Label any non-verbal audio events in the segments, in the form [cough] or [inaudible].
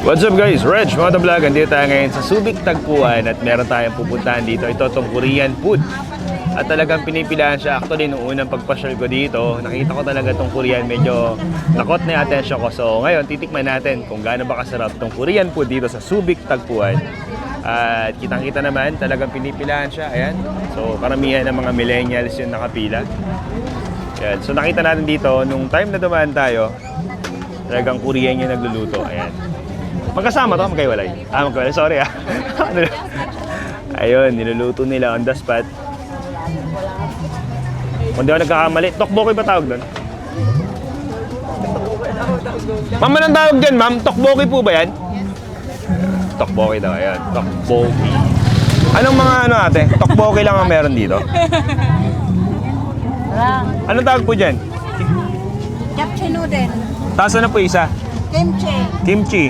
What's up guys? Reg, mga vlog. Andito tayo ngayon sa Subic Tagpuan at meron tayong pupuntahan dito. Ito itong Korean food. At talagang pinipilahan siya. Actually, nung unang pagpasyal ko dito, nakita ko talaga itong Korean. Medyo nakot na yung attention ko. So ngayon, titikman natin kung gaano ba kasarap itong Korean food dito sa Subic Tagpuan. At kitang-kita naman, talagang pinipilahan siya. Ayan. So karamihan ng mga millennials yung nakapila. Ayan. So nakita natin dito, nung time na dumaan tayo, talagang Korean yung nagluluto. Ayan. Magkasama to, magkaiwalay. Ah, magkaiwalay. Sorry ah. [laughs] Ayun, niluluto nila on the spot. Kung di ako nagkakamali, tokboki ba tawag doon? Ma'am, anong tawag dyan, ma'am? Tokboki po ba yan? Tokboki daw, ayan. Tokboki. Anong mga ano ate? Tokboki lang ang meron dito? Anong tawag po dyan? Japchae noodle, Tapos ano po isa? kimchi, Kimchi.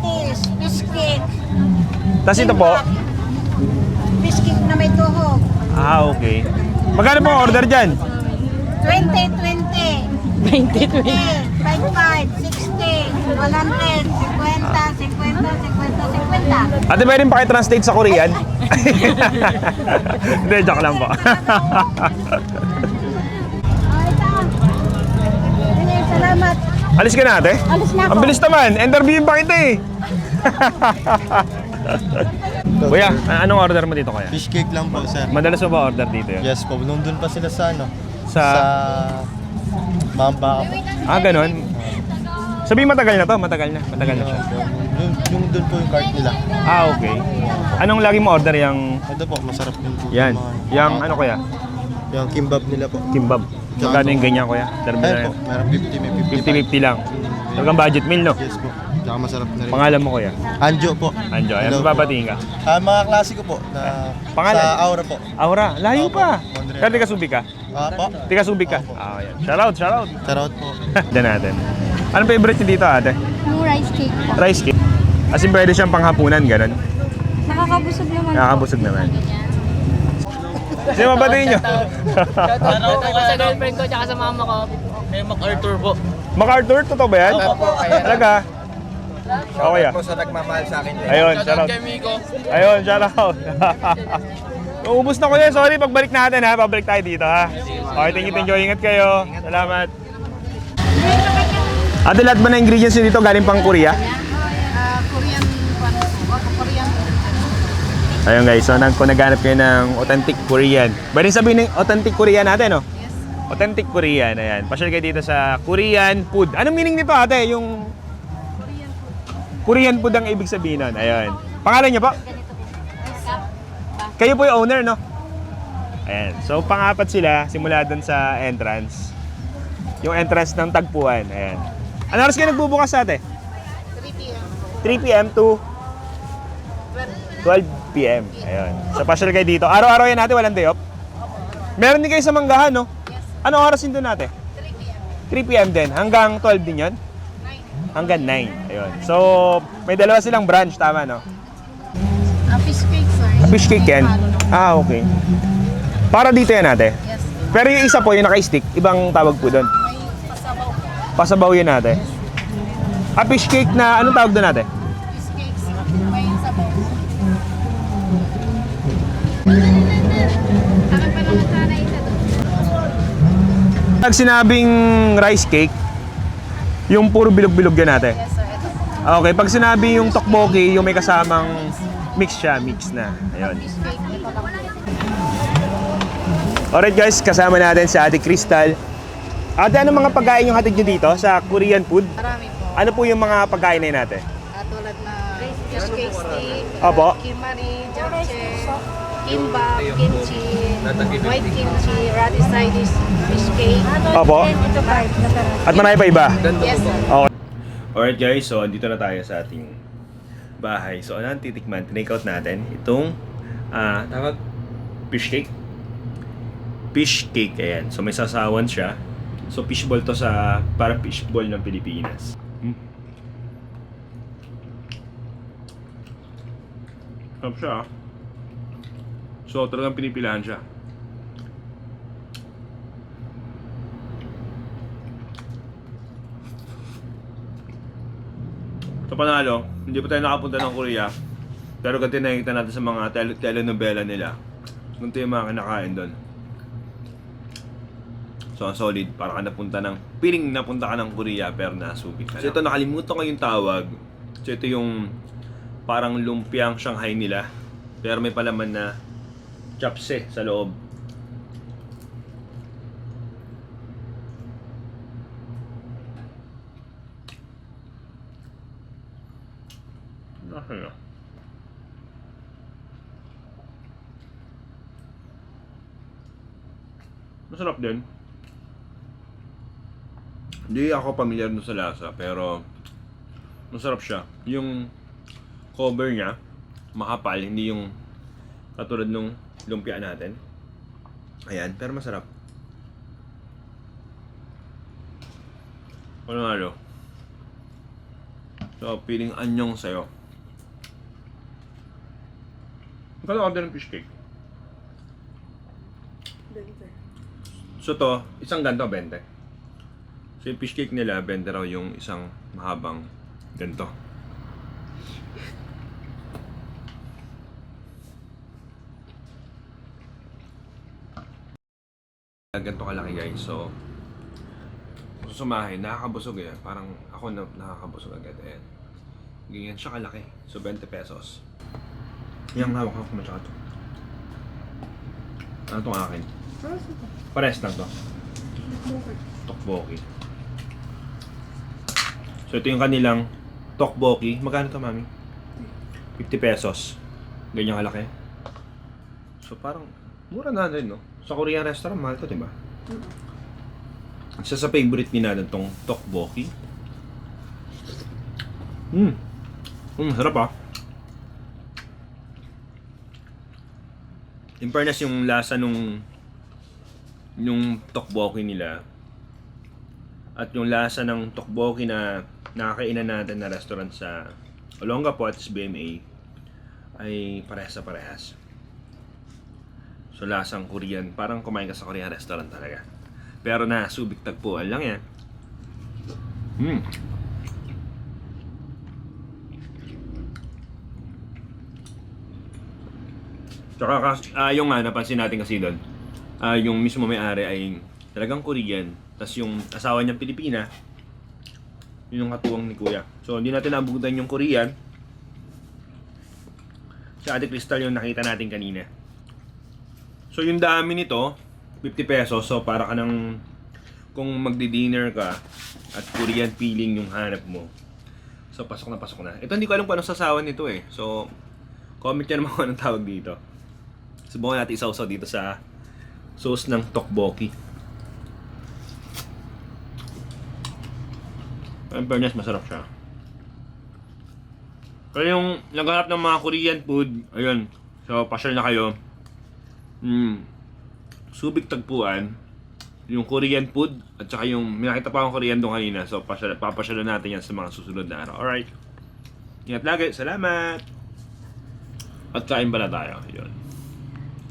Radish, biscuit. Tapos ito po? Biscuit na may tuhog. Ah, okay. Magkano po ang order dyan? 20, 20. 20, 20. 55, 60, 100, 50, 50, 50, 50. Ate, pwede pa translate sa Korean? Hindi, [laughs] joke lang po. [laughs] Ah, ito. Salamat. Alis ka na, ate? Alis na ako. Ang bilis naman. Interviewin pa kita eh. [laughs] Kuya, a- anong order mo dito kaya? Fish cake lang po, sir. Madalas mo ba order dito yun? Yes po, nung dun pa sila sa ano? Sa- Sa... Mamba po. Ah, ganun. Sabi matagal na to, matagal na. Matagal na siya. Yung, yung dun po yung cart nila. Ah, okay. Anong lagi mo order yung... Ito po, masarap din po. Yan. Yung, mga- Yung ano kuya? Yung kimbab nila po. Kimbab. Magkano yung ganyan kuya? Ayan na po, yan. meron 50, may 50. 50-50 lang. Talagang budget meal, no? Yes po. Tsaka masarap na rin. Pangalan mo kuya? Anjo po. Anjo, ayan, Hello po. mababatiin ka. Ah, mga klase ko po na Pangalan? sa Aura po. Aura, layo Opo, pa. Mondrian. Pero tika subi ka? Ah, po. Tika subi ka? Opo. Ah, yan. Shoutout, shoutout. Charot po. [laughs] Diyan natin. Anong favorite niyo dito ate? Yung rice cake po. Rice cake. As in pwede siyang panghapunan, ganun. Nakakabusog naman Nakakabusog naman. Sino mabatiin niyo? Shoutout po sa girlfriend ko tsaka sa mama ko. Kay MacArthur po. MacArthur, totoo ba yan? Opo. Talaga? Okay ah. sa nagmamahal sa akin. Ayun, Shoutout shoutout. kay Miko. Ayun, shoutout. [laughs] Uubos na ko yan. Sorry, pagbalik natin ha. Pabalik tayo dito ha. Okay, thank you, thank you. Ingat kayo. Salamat. Ate, lahat ba na ingredients nyo dito galing pang Korea? Ah, Korean, ano, Korean. Ayun guys, so nag kung naghanap kayo ng authentic Korean. Pwede sabihin ng authentic Korean natin, no? Yes. Authentic Korean, ayan. Pasyal kayo dito sa Korean food. Anong meaning nito ate? Yung Korean food ang ibig sabihin nun. Ayun. Pangalan niyo po? Kayo po yung owner, no? Ayan. So, pangapat sila, simula dun sa entrance. Yung entrance ng tagpuan. Ayan. Ano oras kayo nagbubukas ate? 3 p.m. 3 p.m. to 12 p.m. Ayun. So, pasyal kayo dito. Araw-araw yan natin, walang day off. Meron din kayo sa Manggahan, no? Anong oras din doon natin? 3 p.m. 3 p.m. din. Hanggang 12 din yun? 9. Hanggang 9. Ayun. So, may dalawa silang branch, tama, no? Ah, fish cake, sir. Fish cake yan? Ah, okay. Para dito yan natin. Yes. Pero yung isa po, yung naka-stick, ibang tawag po doon. May pasabaw. Pasabaw yun natin. Ah, fish cake na, anong tawag doon natin? Pag sinabing rice cake, yung puro bilog-bilog yan natin. Yes, sir. Ito. Okay, pag sinabi yung tokboki, yung may kasamang mix siya, mix na. Ayun. Alright guys, kasama natin si Ate Crystal. Ate, ano mga pagkain yung hatid nyo dito sa Korean food? Marami po. Ano po yung mga pagkain na yun natin? Ah, tulad na fish cake stick, Opo. kimari, japchae, kimbap, kimchi, white kimchi, radish side dish, fish cake. Opo. Ito pa, At marami pa iba? Yes, sir. Okay. Alright guys, so andito na tayo sa ating bahay. So ano ang titikman? Tinake out natin itong ah tawag fish cake. Fish cake, ayan. So may sasawan siya. So fishball to sa para fishball ng Pilipinas. Hmm. Sarap siya ah. So talagang pinipilahan siya. Sa panalo, hindi pa tayo nakapunta ng Korea. Pero yung nakikita natin sa mga tele- telenovela nila. Ganito yung mga kinakain doon. So, solid. Para ka napunta ng... Piling napunta ka ng Korea pero nasubik ka So, ito nakalimutan ko yung tawag. So, ito yung parang lumpiang Shanghai nila. Pero may palaman na chapse sa loob. Ano? Masarap din. Hindi ako pamilyar sa lasa, pero masarap siya. Yung cover niya, makapal, hindi yung katulad nung lumpia natin. Ayan, pero masarap. Ano nga lo? So, feeling anyong sa'yo. Magkano order ng fish cake? So to, isang ganto 20. So yung fish cake nila, 20 raw yung isang mahabang ganto. Ganto kalaki guys, so kung sumahin, nakakabusog eh. Parang ako na nakakabusog agad eh. Ganyan siya kalaki. So 20 pesos. Yung hawak ko kuma tsaka to. Ano tong akin? Pares lang to. Tokboki. So ito yung kanilang tokboki. Magkano to, mami? 50 pesos. Ganyan kalaki. So parang mura na rin, no? Sa Korean restaurant, mahal to, di ba? Isa sa favorite ni Nadan tong tokboki. Hmm. Hmm, sarap ah. In fairness, yung lasa nung yung tokboki nila at yung lasa ng tokboki na nakakainan natin na restaurant sa Olongapo at sa BMA ay parehas sa parehas. So lasang Korean, parang kumain ka sa Korean restaurant talaga. Pero na subik tagpuan lang yan. Hmm. Tsaka ah, yung nga, napansin natin kasi doon, ah, yung mismo may-ari ay talagang Korean, tas yung asawa niyang Pilipina, yun yung katuwang ni Kuya. So, hindi natin nabugutan yung Korean. Si Ate Crystal yung nakita natin kanina. So, yung dami nito, 50 pesos. So, para ka ng, kung magdi-dinner ka, at Korean feeling yung hanap mo. So, pasok na pasok na. Ito, hindi ko alam kung anong sasawan nito eh. So, comment nyo naman kung anong tawag dito. Subukan natin isawsaw dito sa sauce ng tokboki. Ang fairness, masarap siya. Pero yung naghanap ng mga Korean food, ayun. So, pasyal na kayo. Hmm. Subik tagpuan. Yung Korean food, at saka yung, may nakita pa akong Korean doon kanina. So, pasyal, papasyalan natin yan sa mga susunod na araw. Alright. Ingat lagi. Salamat! At kain pala tayo. Yun.